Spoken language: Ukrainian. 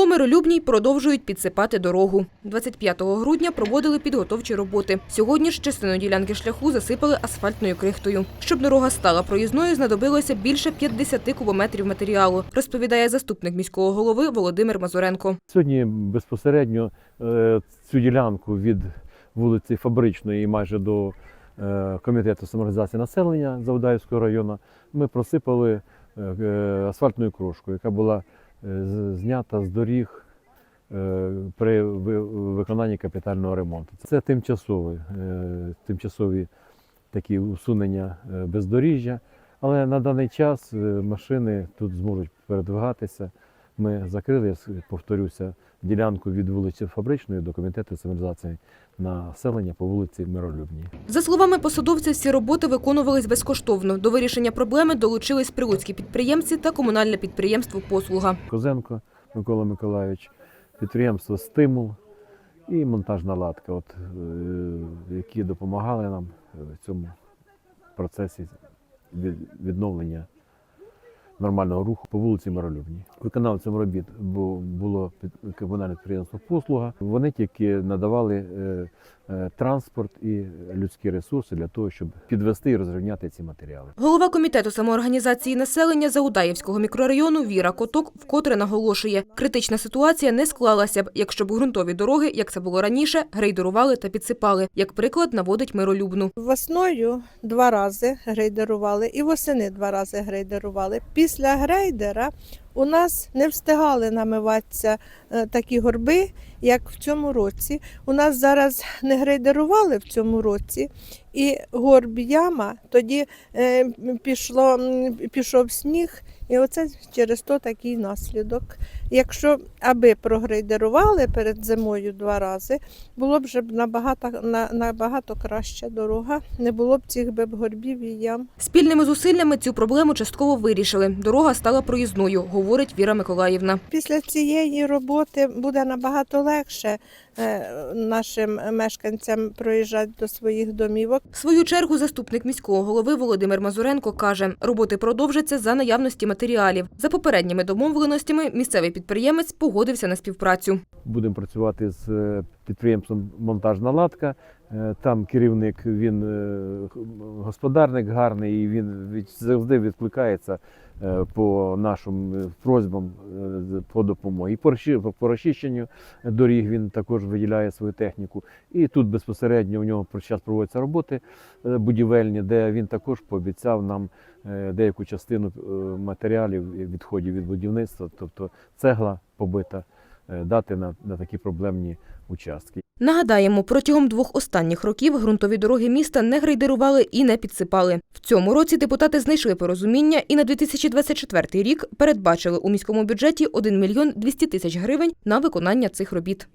По миролюбній продовжують підсипати дорогу. 25 грудня проводили підготовчі роботи. Сьогодні ж частину ділянки шляху засипали асфальтною крихтою. Щоб дорога стала проїзною, знадобилося більше 50 кубометрів матеріалу, розповідає заступник міського голови Володимир Мазуренко. Сьогодні безпосередньо е, цю ділянку від вулиці Фабричної майже до е, комітету самореалізації населення Завдаївського району ми просипали е, асфальтною крошкою, яка була знята з доріг е, при виконанні капітального ремонту. Це тимчасові, е, тимчасові такі усунення е, бездоріжжя, але на даний час е, машини тут зможуть передвигатися. Ми закрили, я повторюся, ділянку від вулиці Фабричної до комітету цивілізації населення по вулиці Миролюбній. За словами посадовця, всі роботи виконувались безкоштовно. До вирішення проблеми долучились прилуцькі підприємці та комунальне підприємство «Послуга». Козенко Микола Миколайович, підприємство Стимул і монтажна латка, от, е, які допомагали нам в цьому процесі від- відновлення нормального руху по вулиці Миролюбній. Виконавцем робіт бу- було комунальне підприємство Послуга. Вони тільки надавали е, транспорт і людські ресурси для того, щоб підвести і розрівняти ці матеріали. Голова комітету самоорганізації населення Загудаївського мікрорайону Віра Коток вкотре наголошує, критична ситуація не склалася б, якщо б ґрунтові дороги, як це було раніше, грейдерували та підсипали. Як приклад наводить миролюбну. Весною два рази грейдерували і восени два рази грейдерували. Після грейдера у нас не встигали намиватися е, такі горби, як в цьому році. У нас зараз не грейдерували в цьому році, і горб яма, тоді е, пішло, пішов сніг, і оце через то такий наслідок. Якщо аби прогрейдерували перед зимою два рази, було б вже набагато, на, набагато краща дорога, не було б цих би б горбів і ям. Спільними зусиллями цю проблему частково вирішили. Дорога стала проїзною, говорить Віра Миколаївна. Після цієї роботи буде набагато легше е, нашим мешканцям проїжджати до своїх домівок. В свою чергу заступник міського голови Володимир Мазуренко каже, роботи продовжаться за наявності матеріалів. За попередніми домовленостями місцевий підприємець погодився на співпрацю. Будемо працювати з е, підприємством Монтажна латка. Е, Там керівник він е, господарник гарний, і він завжди відкликається е, по нашим просьбам по допомогі. По розчищенню доріг він також виділяє свою техніку. І тут безпосередньо у нього час проводяться роботи будівельні, де він також пообіцяв нам деяку частину матеріалів відходів від будівництва, тобто цегла побита дати на, на такі проблемні участки. Нагадаємо, протягом двох останніх років ґрунтові дороги міста не грейдерували і не підсипали. В цьому році депутати знайшли порозуміння і на 2024 рік передбачили у міському бюджеті 1 мільйон 200 тисяч гривень на виконання цих робіт.